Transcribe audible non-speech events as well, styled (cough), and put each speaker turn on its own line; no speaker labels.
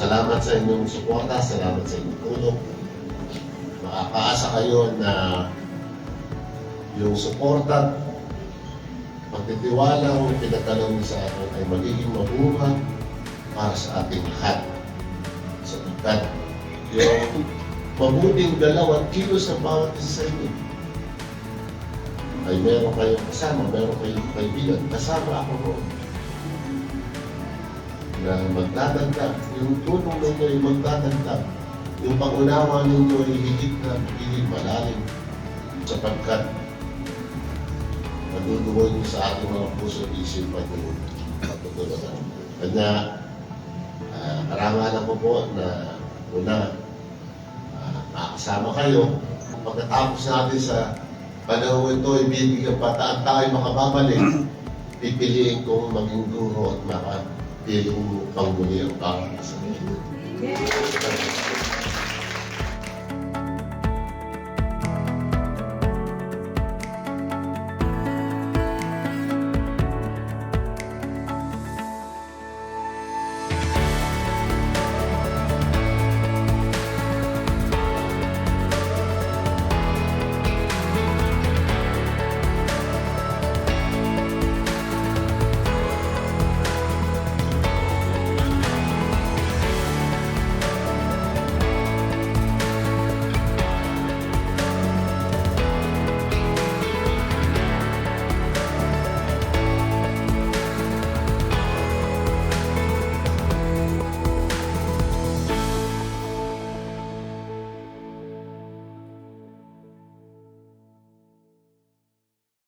Salamat sa inyong suporta, salamat sa inyong tulong. Makakaasa kayo na yung suporta pagtitiwala o pinagkalong niyo sa akin ay magiging mabuhay para sa ating lahat. Sapagkat yung mabuting galaw at kilos ng bawat isa sa inyo ay meron kayong kasama, meron kayong kaibigan, kasama ako roon na magdadagdag, yung tulong ninyo ay magdadagdag, yung pangunawa ninyo ay higit na higit malalim sapagkat nadudugoy niyo sa ating mga puso at isipan yung pagtutulungan. Kanya, uh, karangalan ko po na una, uh, makasama kayo. Pagkatapos natin sa panahon ito, ibibigyan pa at tayo makababalik, (clears throat) pipiliin kong maging guro at 예부
방문이었다. 네.